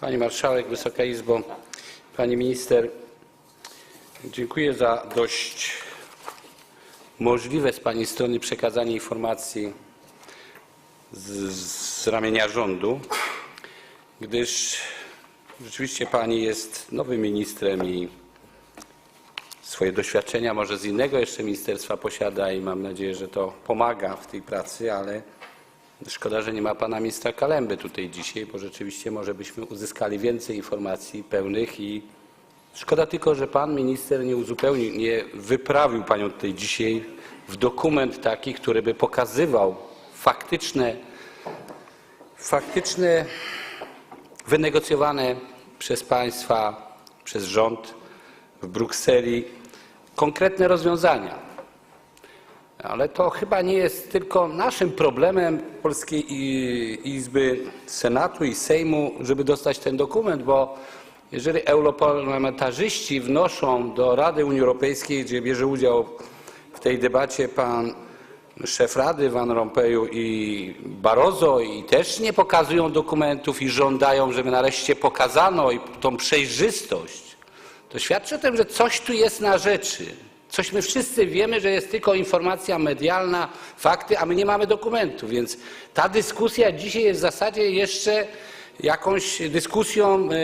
Pani Marszałek, Wysoka Izbo, Pani Minister, dziękuję za dość możliwe z Pani strony przekazanie informacji z, z ramienia rządu, gdyż rzeczywiście Pani jest nowym ministrem i swoje doświadczenia może z innego jeszcze ministerstwa posiada i mam nadzieję, że to pomaga w tej pracy, ale szkoda, że nie ma pana ministra Kalemby tutaj dzisiaj, bo rzeczywiście może byśmy uzyskali więcej informacji pełnych i szkoda tylko, że pan minister nie uzupełnił, nie wyprawił panią tutaj dzisiaj w dokument taki, który by pokazywał faktyczne, faktyczne wynegocjowane przez państwa, przez rząd w Brukseli konkretne rozwiązania. Ale to chyba nie jest tylko naszym problemem Polskiej Izby Senatu i Sejmu, żeby dostać ten dokument, bo jeżeli europarlamentarzyści wnoszą do Rady Unii Europejskiej, gdzie bierze udział w tej debacie pan szef Rady Van Rompuyu i Barroso i też nie pokazują dokumentów i żądają, żeby nareszcie pokazano i tą przejrzystość, to świadczy o tym, że coś tu jest na rzeczy. Coś my wszyscy wiemy, że jest tylko informacja medialna, fakty, a my nie mamy dokumentów. Więc ta dyskusja dzisiaj jest w zasadzie jeszcze jakąś dyskusją, e,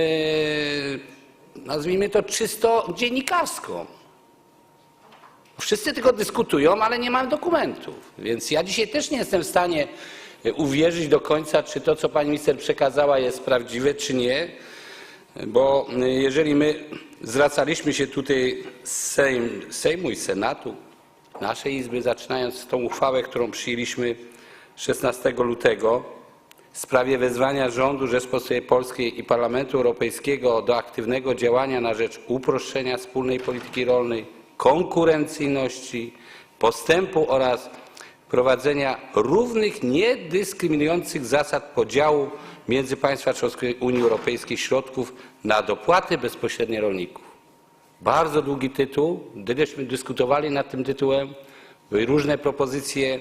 nazwijmy to czysto dziennikarską. Wszyscy tylko dyskutują, ale nie mamy dokumentów. Więc ja dzisiaj też nie jestem w stanie e, uwierzyć do końca, czy to, co pani minister przekazała, jest prawdziwe, czy nie. Bo y, jeżeli my zwracaliśmy się tutaj z Sejm, Sejmu i Senatu, naszej Izby, zaczynając tą uchwałę, którą przyjęliśmy 16 lutego w sprawie wezwania rządu Rzeczpospolitej Polskiej i Parlamentu Europejskiego do aktywnego działania na rzecz uproszczenia wspólnej polityki rolnej, konkurencyjności, postępu oraz wprowadzenia równych, niedyskryminujących zasad podziału między państwa członkowskie Unii Europejskiej środków na dopłaty bezpośrednie rolników. Bardzo długi tytuł, gdybyśmy dyskutowali nad tym tytułem, były różne propozycje,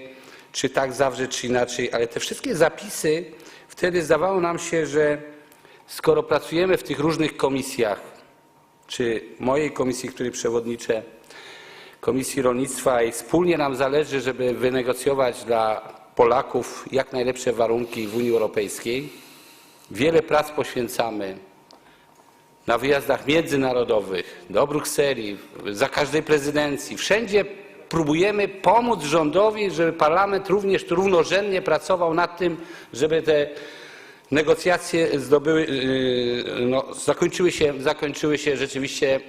czy tak zawsze, czy inaczej, ale te wszystkie zapisy, wtedy zdawało nam się, że skoro pracujemy w tych różnych komisjach, czy mojej komisji, której przewodniczę, Komisji Rolnictwa i wspólnie nam zależy, żeby wynegocjować dla Polaków jak najlepsze warunki w Unii Europejskiej. Wiele prac poświęcamy na wyjazdach międzynarodowych, do Brukseli, za każdej prezydencji. Wszędzie próbujemy pomóc rządowi, żeby parlament również równorzędnie pracował nad tym, żeby te negocjacje zdobyły, yy, no, zakończyły, się, zakończyły się rzeczywiście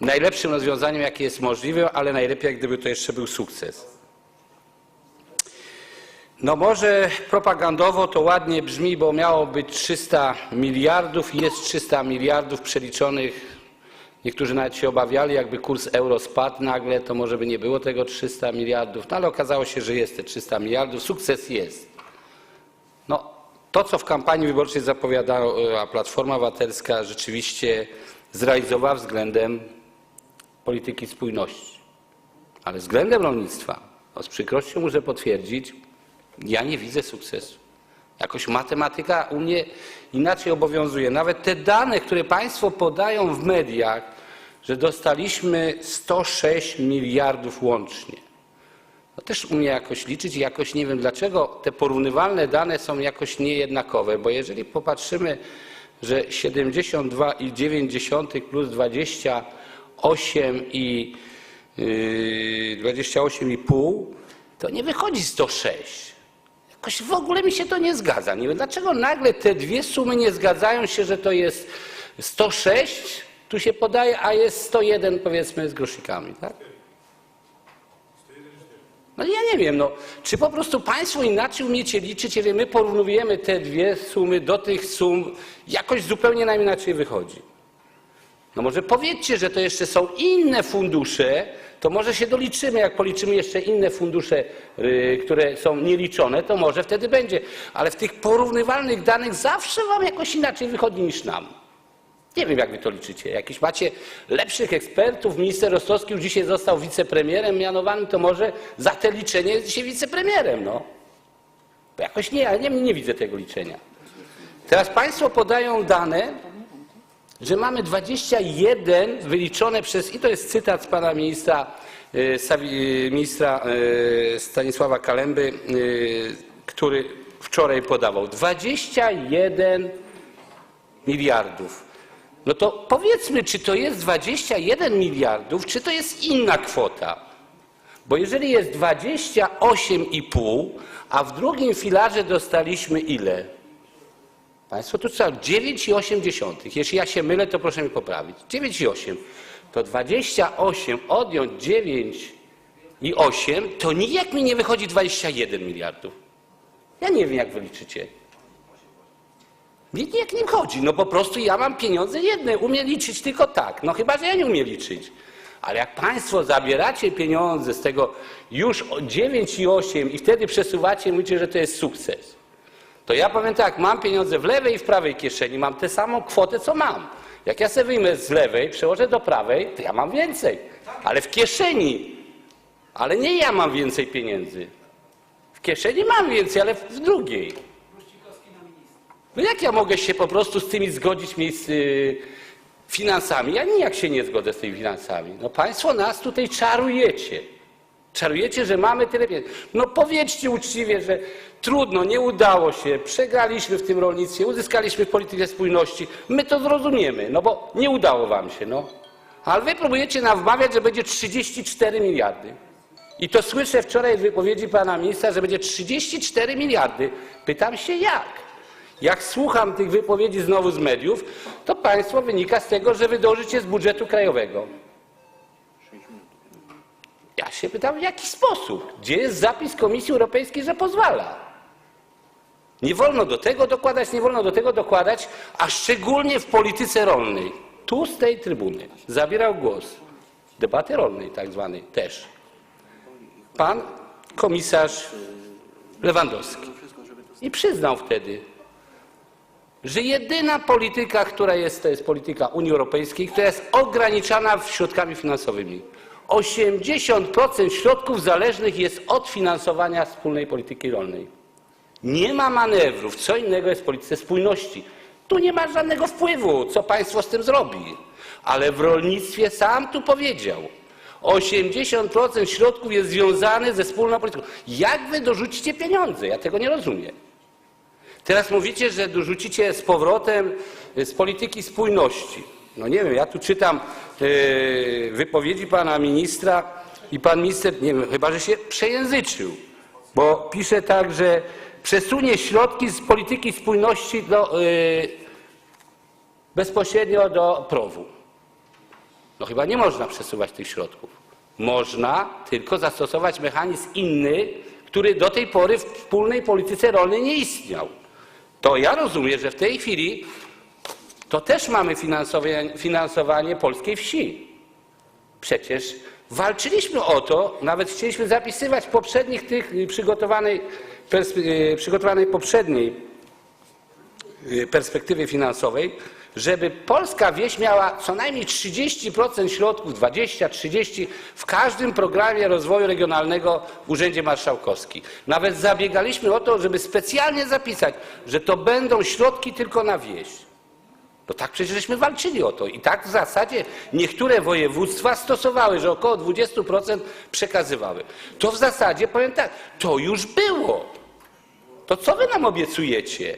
najlepszym rozwiązaniem, jakie jest możliwe, ale najlepiej, gdyby to jeszcze był sukces. No może propagandowo to ładnie brzmi, bo miało być 300 miliardów i jest 300 miliardów przeliczonych. Niektórzy nawet się obawiali, jakby kurs euro spadł nagle, to może by nie było tego 300 miliardów. No ale okazało się, że jest te 300 miliardów. Sukces jest. No, to, co w kampanii wyborczej zapowiadała Platforma Obywatelska, rzeczywiście zrealizowała względem polityki spójności. Ale względem rolnictwa, no z przykrością muszę potwierdzić, ja nie widzę sukcesu. Jakoś matematyka u mnie inaczej obowiązuje. Nawet te dane, które Państwo podają w mediach, że dostaliśmy 106 miliardów łącznie. No też umie jakoś liczyć i jakoś nie wiem dlaczego te porównywalne dane są jakoś niejednakowe, bo jeżeli popatrzymy, że 72,9 plus 28 i yy, 28,5 to nie wychodzi 106. Jakoś w ogóle mi się to nie zgadza. Nie wiem dlaczego nagle te dwie sumy nie zgadzają się, że to jest 106, tu się podaje, a jest 101 powiedzmy z groszykami, tak? No ja nie wiem, no, czy po prostu Państwo inaczej umiecie liczyć, jeżeli my porównujemy te dwie sumy do tych sum, jakoś zupełnie nam inaczej wychodzi. No może powiedzcie, że to jeszcze są inne fundusze, to może się doliczymy, jak policzymy jeszcze inne fundusze, yy, które są nieliczone, to może wtedy będzie. Ale w tych porównywalnych danych zawsze Wam jakoś inaczej wychodzi niż nam. Nie wiem, jak wy to liczycie. Jakiś macie lepszych ekspertów. Minister Rostowski już dzisiaj został wicepremierem mianowany, to może za te liczenie jest dzisiaj wicepremierem, no. Bo jakoś nie, ja nie, nie widzę tego liczenia. Teraz Państwo podają dane, że mamy 21 wyliczone przez, i to jest cytat z pana ministra, e, e, ministra e, Stanisława Kalemby, który wczoraj podawał, 21 miliardów. No to powiedzmy, czy to jest 21 miliardów, czy to jest inna kwota. Bo jeżeli jest 28,5, a w drugim filarze dostaliśmy ile? Państwo tu trzeba 9,8. Jeśli ja się mylę, to proszę mi poprawić. 9,8. To 28 odjąć 9 i 8, to nijak mi nie wychodzi 21 miliardów. Ja nie wiem, jak wy liczycie. Mi nijak nie chodzi. No po prostu ja mam pieniądze jedne. Umiem liczyć tylko tak. No chyba, że ja nie umiem liczyć. Ale jak Państwo zabieracie pieniądze z tego już o 9 i 8 i wtedy przesuwacie, mówicie, że to jest sukces. To ja powiem tak, mam pieniądze w lewej i w prawej kieszeni, mam tę samą kwotę, co mam. Jak ja sobie wyjmę z lewej, przełożę do prawej, to ja mam więcej. Ale w kieszeni. Ale nie ja mam więcej pieniędzy. W kieszeni mam więcej, ale w drugiej. No jak ja mogę się po prostu z tymi zgodzić miejsc, y, finansami? Ja nijak się nie zgodzę z tymi finansami. No państwo nas tutaj czarujecie. Czarujecie, że mamy tyle pieniędzy. No powiedzcie uczciwie, że trudno, nie udało się, przegraliśmy w tym rolnictwie, uzyskaliśmy politykę spójności. My to zrozumiemy, no bo nie udało wam się, no. Ale wy próbujecie nam wmawiać, że będzie 34 miliardy. I to słyszę wczoraj w wypowiedzi pana ministra, że będzie 34 miliardy. Pytam się jak? Jak słucham tych wypowiedzi znowu z mediów, to państwo wynika z tego, że wy dążycie z budżetu krajowego. Ja się pytam, w jaki sposób? Gdzie jest zapis Komisji Europejskiej, że pozwala? Nie wolno do tego dokładać, nie wolno do tego dokładać, a szczególnie w polityce rolnej. Tu z tej trybuny zabierał głos debaty rolnej tak zwanej też pan komisarz Lewandowski. I przyznał wtedy, że jedyna polityka, która jest, to jest polityka Unii Europejskiej, która jest ograniczana środkami finansowymi. 80% środków zależnych jest od finansowania wspólnej polityki rolnej. Nie ma manewrów. Co innego jest w polityce spójności. Tu nie ma żadnego wpływu, co państwo z tym zrobi. Ale w rolnictwie sam tu powiedział. 80% środków jest związanych ze wspólną polityką. Jak wy dorzucicie pieniądze? Ja tego nie rozumiem. Teraz mówicie, że dorzucicie z powrotem z polityki spójności. No nie wiem, ja tu czytam wypowiedzi pana ministra i pan minister, nie wiem, chyba że się przejęzyczył, bo pisze tak, że przesunie środki z polityki spójności do, yy, bezpośrednio do PROW-u. No chyba nie można przesuwać tych środków. Można tylko zastosować mechanizm inny, który do tej pory w wspólnej polityce rolnej nie istniał. To ja rozumiem, że w tej chwili to też mamy finansowanie, finansowanie polskiej wsi. Przecież walczyliśmy o to, nawet chcieliśmy zapisywać w poprzednich tych y, przygotowanej, y, przygotowanej poprzedniej y, perspektywie finansowej, żeby polska wieś miała co najmniej 30% środków, 20-30 w każdym programie rozwoju regionalnego w Urzędzie Marszałkowskim. Nawet zabiegaliśmy o to, żeby specjalnie zapisać, że to będą środki tylko na wieś. No tak przecież żeśmy walczyli o to i tak w zasadzie niektóre województwa stosowały, że około 20% przekazywały. To w zasadzie powiem tak, to już było. To co wy nam obiecujecie?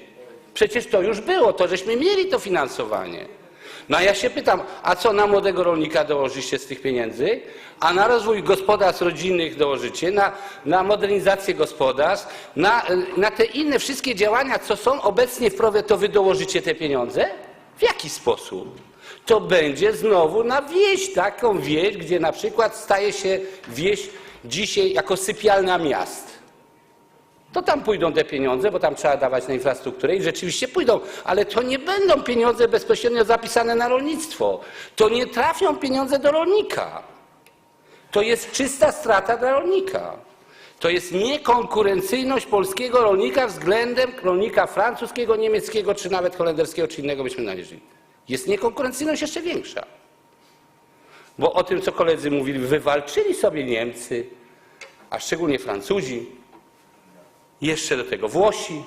Przecież to już było, to żeśmy mieli to finansowanie. No a ja się pytam, a co na młodego rolnika dołożycie z tych pieniędzy? A na rozwój gospodarstw rodzinnych dołożycie, na, na modernizację gospodarstw, na, na te inne wszystkie działania, co są obecnie w PROWE, to wy dołożycie te pieniądze? W jaki sposób? To będzie znowu na wieś, taką wieś, gdzie na przykład staje się wieś dzisiaj jako sypialna miast to tam pójdą te pieniądze, bo tam trzeba dawać na infrastrukturę i rzeczywiście pójdą, ale to nie będą pieniądze bezpośrednio zapisane na rolnictwo. To nie trafią pieniądze do rolnika. To jest czysta strata dla rolnika. To jest niekonkurencyjność polskiego rolnika względem rolnika francuskiego, niemieckiego, czy nawet holenderskiego, czy innego byśmy należeli. Jest niekonkurencyjność jeszcze większa. Bo o tym, co koledzy mówili, wywalczyli sobie Niemcy, a szczególnie Francuzi, jeszcze do tego Włosi.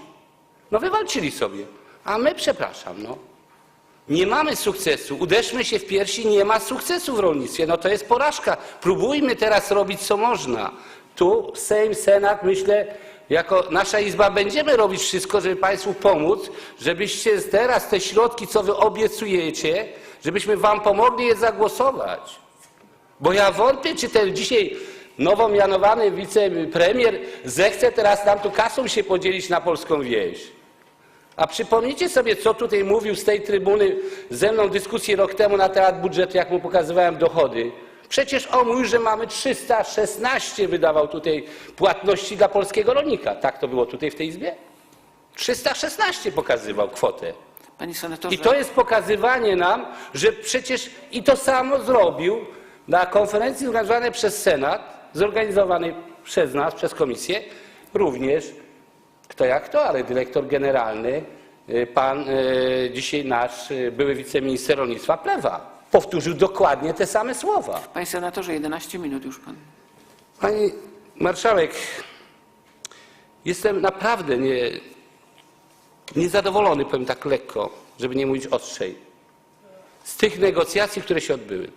No wywalczyli sobie. A my, przepraszam, no. Nie mamy sukcesu. Uderzmy się w piersi, nie ma sukcesu w rolnictwie. No to jest porażka. Próbujmy teraz robić co można. Tu Sejm, Senat, myślę, jako nasza Izba będziemy robić wszystko, żeby Państwu pomóc, żebyście teraz te środki, co Wy obiecujecie, żebyśmy Wam pomogli je zagłosować. Bo ja wątpię, czy ten dzisiaj nowo mianowany wicepremier zechce teraz nam tu kasą się podzielić na polską wieś. A przypomnijcie sobie, co tutaj mówił z tej trybuny ze mną dyskusję rok temu na temat budżetu, jak mu pokazywałem dochody. Przecież on mówił, że mamy 316, wydawał tutaj płatności dla polskiego rolnika. Tak to było tutaj w tej Izbie? 316 pokazywał kwotę. Panie senatorze, I to jest pokazywanie nam, że przecież i to samo zrobił na konferencji zorganizowanej przez Senat, zorganizowanej przez nas, przez komisję, również kto jak kto, ale dyrektor generalny, y, pan y, dzisiaj nasz y, były wiceminister rolnictwa Plewa. Powtórzył dokładnie te same słowa. panie senatorze, 11 minut już pan. Pani marszałek, jestem naprawdę nie, niezadowolony, powiem tak lekko, żeby nie mówić ostrzej, z tych negocjacji, które się odbyły.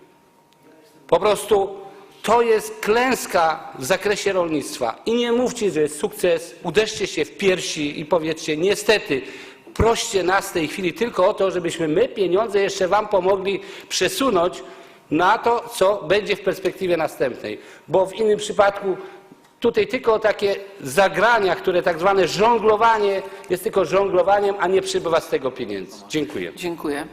Po prostu to jest klęska w zakresie rolnictwa. I nie mówcie, że jest sukces, uderzcie się w piersi i powiedzcie, niestety, proście nas w tej chwili tylko o to, żebyśmy my pieniądze jeszcze Wam pomogli przesunąć na to, co będzie w perspektywie następnej. Bo w innym przypadku tutaj tylko takie zagrania, które tak zwane żonglowanie jest tylko żonglowaniem, a nie przybywa z tego pieniędzy. Dziękuję. Dziękuję.